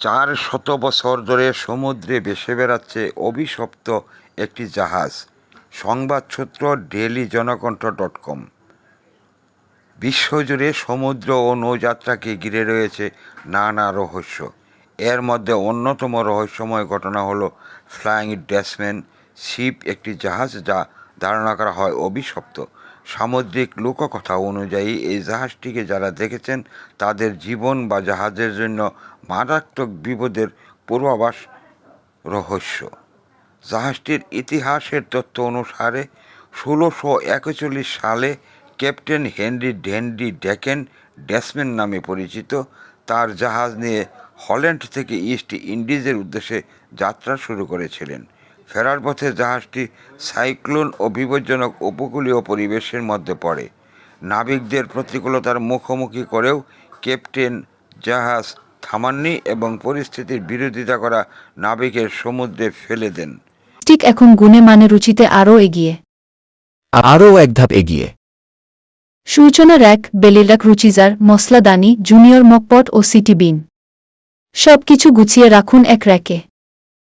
চার শত বছর ধরে সমুদ্রে ভেসে বেড়াচ্ছে অভিশপ্ত একটি জাহাজ। সংবাদসূত্র ডেলি জনকণ্ঠ ডট কম। বিশ্বজুড়ে সমুদ্র ও নৌযাত্রাকে ঘিরে রয়েছে নানা রহস্য। এর মধ্যে অন্যতম রহস্যময় ঘটনা হলো ফ্লাইং ড্যাশম্যান শিপ একটি জাহাজ যা ধারণা করা হয় অভিশপ্ত। সামুদ্রিক লোককথা অনুযায়ী এই জাহাজটিকে যারা দেখেছেন, তাদের জীবন বা জাহাজের জন্য মারাত্মক বিপদের পূর্বাভাস রহস্য। জাহাজটির ইতিহাসের তথ্য অনুসারে ষোলোশো একচল্লিশ সালে ক্যাপ্টেন হেনরি ড্যান্ডি ডেকেন ড্যাসম্যান নামে পরিচিত। তার জাহাজ নিয়ে হল্যান্ড থেকে ইস্ট ইন্ডিজের উদ্দেশ্যে যাত্রা শুরু করেছিলেন। ফেরার পথে জাহাজটি সাইক্লোন ও বিপজ্জনক উপকূলীয় পরিবেশের মধ্যে পড়ে। নাবিকদের প্রতিকূলতার মুখোমুখি করেও ক্যাপ্টেন জাহাজ থামাননি এবং পরিস্থিতির বিরোধিতা করা নাবিকের সমুদ্রে ফেলে দেন। ঠিক এখন গুণে মানে রুচিতে আরও এগিয়ে। আরও এক ধাপ এগিয়ে। সূচনা র্যাক বেলিরাক রুচিজার মশলাদানি জুনিয়র মকপট ও সিটি বিন। সব কিছু গুছিয়ে রাখুন এক র্যাকে।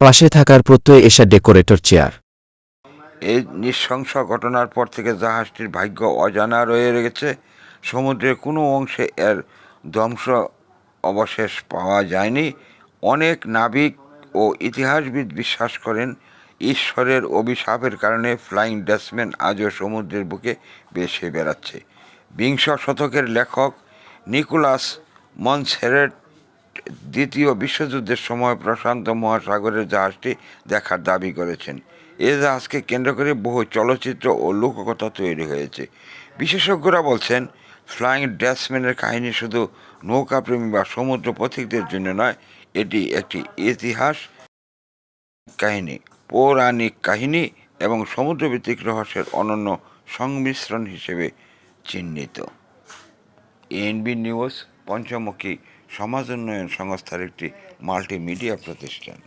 পাশে থাকার প্রত্যয় এসা ডেকোরেটর চেয়ার। এই নৃশংস ঘটনার পর থেকে জাহাজটির ভাগ্য অজানা রয়ে গেছে। সমুদ্রের কোনো অংশে এর ধ্বংস অবশেষ পাওয়া যায়নি। অনেক নাবিক ও ইতিহাসবিদ বিশ্বাস করেন, ঈশ্বরের অভিশাপের কারণে ফ্লাইং ড্যাশম্যান আজও সমুদ্রের বুকে ভেসে বেড়াচ্ছে। বিংশ শতকের লেখক নিকোলাস মনসেরেট দ্বিতীয় বিশ্বযুদ্ধের সময় প্রশান্ত মহাসাগরের জাহাজটি দেখার দাবি করেছেন। এ জাহাজকে কেন্দ্র করে বহু চলচ্চিত্র ও লোককথা তৈরি হয়েছে। বিশেষজ্ঞরা বলছেন, ফ্লাইং ড্যাসম্যানের কাহিনী শুধু নৌকাপ্রেমী বা সমুদ্র পথিকদের জন্য নয়, এটি একটি ইতিহাস, কাহিনী, পৌরাণিক কাহিনী এবং সমুদ্রভিত্তিক রহস্যের অনন্য সংমিশ্রণ হিসেবে চিহ্নিত। এনবি নিউজ, পঞ্চমুখী। সমাজ উন্নয়ন সংস্থার একটি মাল্টিমিডিয়া প্রতিষ্ঠান।